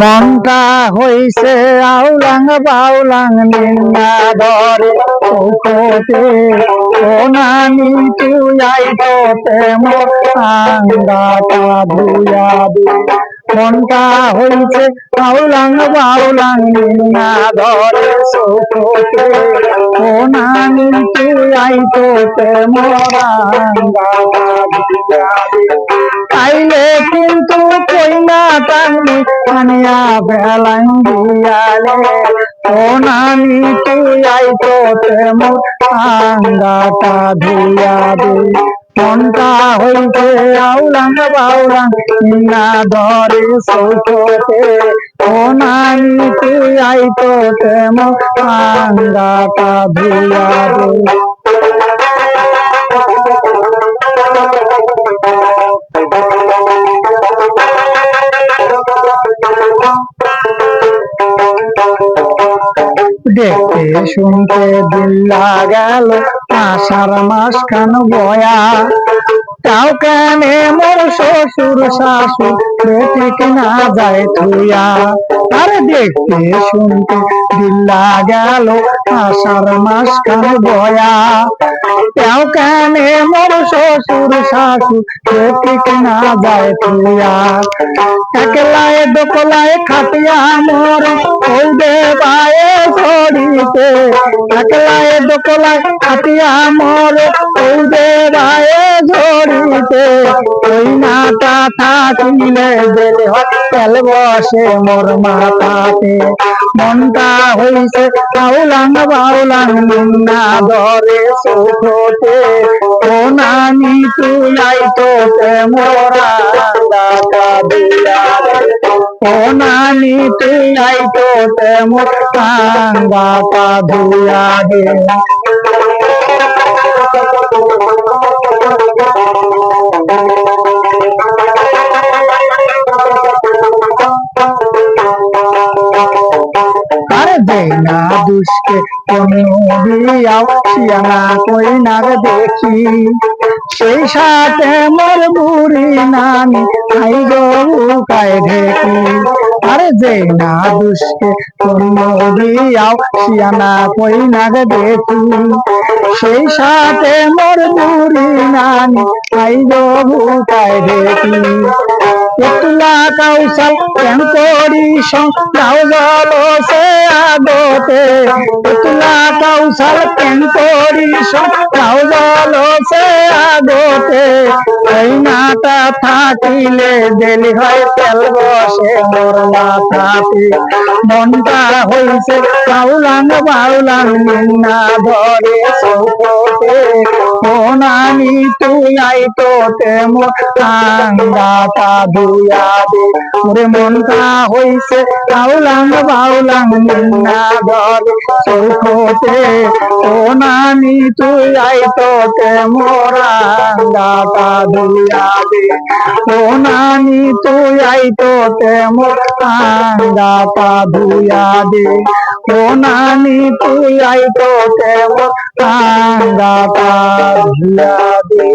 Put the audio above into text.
মনটা হইছে আউলাং বাউলাং নিন্না ধরে। ওখতে ও নানি তুই আই তোতে মোর আঙ্গাটা মনটা হইছে আউলাং বাউলাং নিন্না ধরে। সুখতে ও নানি তুই আই তোতে মোর ধুয়া কিন্তু কইনা টানি আনিয়া বেলাইন দিয়ালে ও নানি, তুই আই তোতে মোর আঙ্গাটা ধুইয়া দে। মনটা হইতে আউলাং বাউলাং না ধরে সৌখতে ও নানি, তুই আই তোতে মোর আঙ্গাটা ধুইয়া দে। দেখতে শুনতে দিল্লা গেল আষাঢ় মাস খান বয়া তাও কানে মোর শ্বশুর শাশুর বেটি কিনা যায় থুয়া আরে দেখতে শুনতে দিল্লা গেল আষাঢ় মাস খান বয়া তাও কানে মোর শ্বশুর শাশুর বেটি কিনা যায় থুয়া একলায় দোকলায় খাটিয়া মোর ওই দেবায়ে ছড়িতে একলায় দোকলায় খাটিয়া মোর, ওই দেবায়ে ঝড়িতে ওই নাটা থাকিলে বেলে তেল বসে মোর মাথাতে মনটা হইছে আউলাং বাউলাং না ধরে সুখতে ও নানি তুই আই তোতে মোরা ও নানি তুই আই তোতে মোর দাতা দিয়া দে আরে দে না দুষ্টে কোনো বিয়াও শিয়ানা কই না দেখি। সেই সাথে মোর বুড়ি নানি আই গো ঢেকি আরে যে না কোনো বিয়াও শিয়ানা কই না রে দেখি সেই সাথে মোর বুড়ি নানি আই গো কায় ঢেকি একলা কৌশল কেন করি সংগ্রাও জল সে আগতে। একলা কৌশল কেন করি সংগ্রাও জল সে আগতে। এই নাটা থাকিলে দেলি হয় তেল বসে মোর মাথাতে মনটা হইছে বাউলাং বাউলান নিন্না ধরে সৌখতে ও নানি, তুই আই তোতে মোর আঙ্গাটা ধুয়া দে। ওরে মনটা হইছে বাউলাং বাউলাং নিন্না ধরে সৌখতে ও তুই আই তোতে মোর আঙ্গাটা ধুয়া দে। ও তুই আই তোতে মোর আঙ্গাটা ধুয়া দে। ও তুই আই তোতে মোর আঙ্গাটা ধুয়া দে